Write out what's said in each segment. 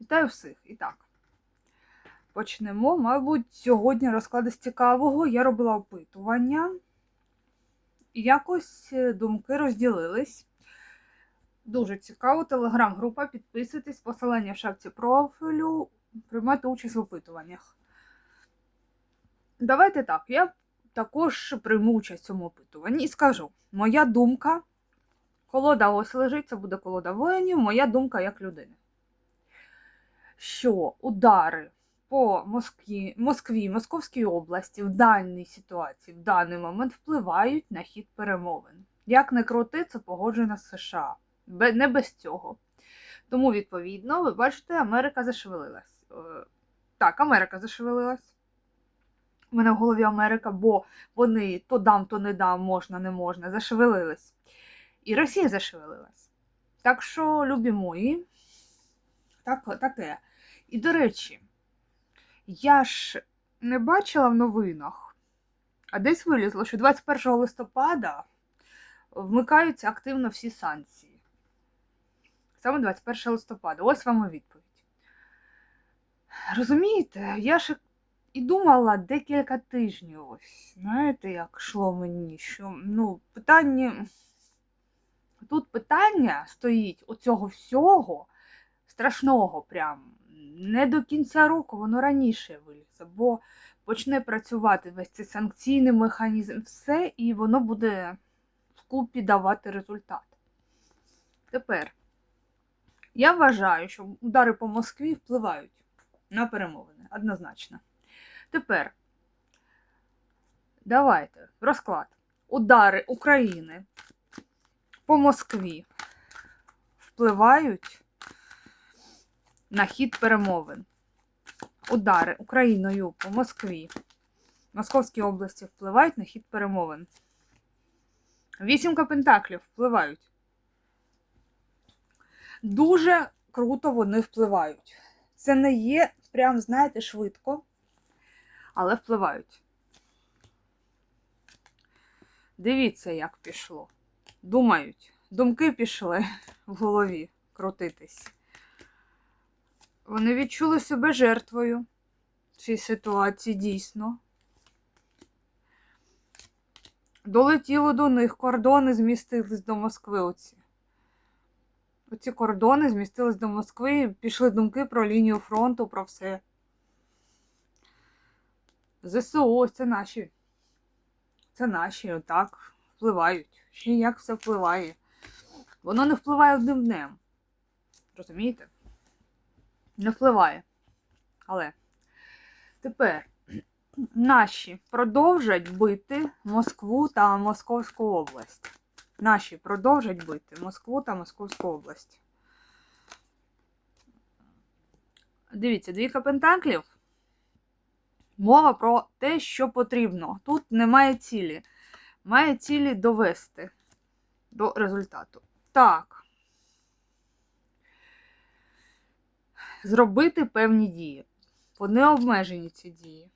Вітаю всіх. І так. Почнемо. Мабуть, сьогодні розклади з цікавого. Я робила опитування. І якось е, думки розділились. Дуже цікаво. Телеграм-група. Підписуйтесь, посилання в шапці профілю, приймати участь в опитуваннях. Давайте так. Я також прийму участь в цьому опитуванні і скажу: моя думка. Колода ось лежить, це буде колода воїнів, моя думка як людини що удари по Москві, Москві, Московській області в даній ситуації, в даний момент впливають на хід перемовин. Як не крути, це погоджено з США. Не без цього. Тому, відповідно, ви бачите, Америка зашевелилась. Е, Так, Америка зашевелилась. У мене в голові Америка, бо вони то дам, то не дам, можна, не можна, зашевелились. І Росія зашевелилась. Так що, любі мої, так, таке. І, до речі, я ж не бачила в новинах, а десь вилізло, що 21 листопада вмикаються активно всі санкції. Саме 21 листопада. Ось вам і відповідь. Розумієте, я ж і думала декілька тижнів ось. Знаєте, як йшло мені, що ну, питання. Тут питання стоїть оцього всього страшного прям. Не до кінця року, воно раніше вилізе, бо почне працювати весь цей санкційний механізм, все, і воно буде вкупі давати результат. Тепер, я вважаю, що удари по Москві впливають на перемовини, однозначно. Тепер, давайте розклад. Удари України по Москві впливають на хід перемовин. Удари Україною по Москві, Московській області впливають на хід перемовин. Вісімка пентаклів впливають. Дуже круто вони впливають. Це не є прям, знаєте, швидко, але впливають. Дивіться, як пішло. Думають. Думки пішли в голові крутитись. Вони відчули себе жертвою в цій ситуації дійсно. Долетіло до них, кордони змістились до Москви. Оці. Оці кордони змістились до Москви, пішли думки про лінію фронту, про все. ЗСУ, це наші. Це наші, отак, впливають. Ще як все впливає. Воно не впливає одним днем. Розумієте? Не впливає. Але тепер наші продовжать бити Москву та Московську область. Наші продовжать бити Москву та Московську область. Дивіться, двійка пентаклів. Мова про те, що потрібно. Тут немає цілі. Має цілі довести до результату. Так. Зробити певні дії. Вони обмежені ці дії.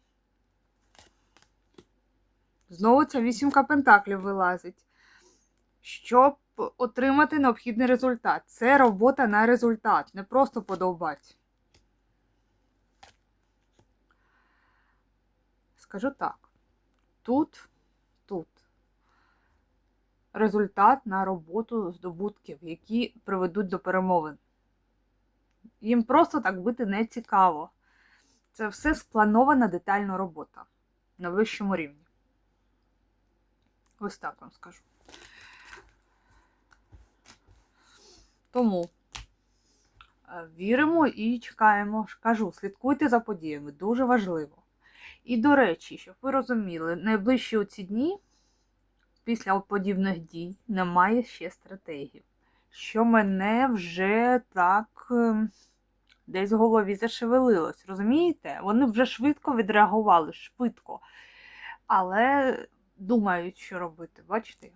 Знову ця вісімка пентаклів вилазить. Щоб отримати необхідний результат. Це робота на результат, не просто подовбать. Скажу так. Тут, тут результат на роботу здобутків, які приведуть до перемовин. Їм просто так бити не цікаво. Це все спланована детальна робота на вищому рівні. Ось так вам скажу. Тому е, віримо і чекаємо. Кажу, слідкуйте за подіями, дуже важливо. І, до речі, щоб ви розуміли, найближчі оці дні, після подібних дій, немає ще стратегів. Що мене вже так ем, десь в голові зашевелилось. Розумієте? Вони вже швидко відреагували, швидко. Але думають, що робити. Бачите?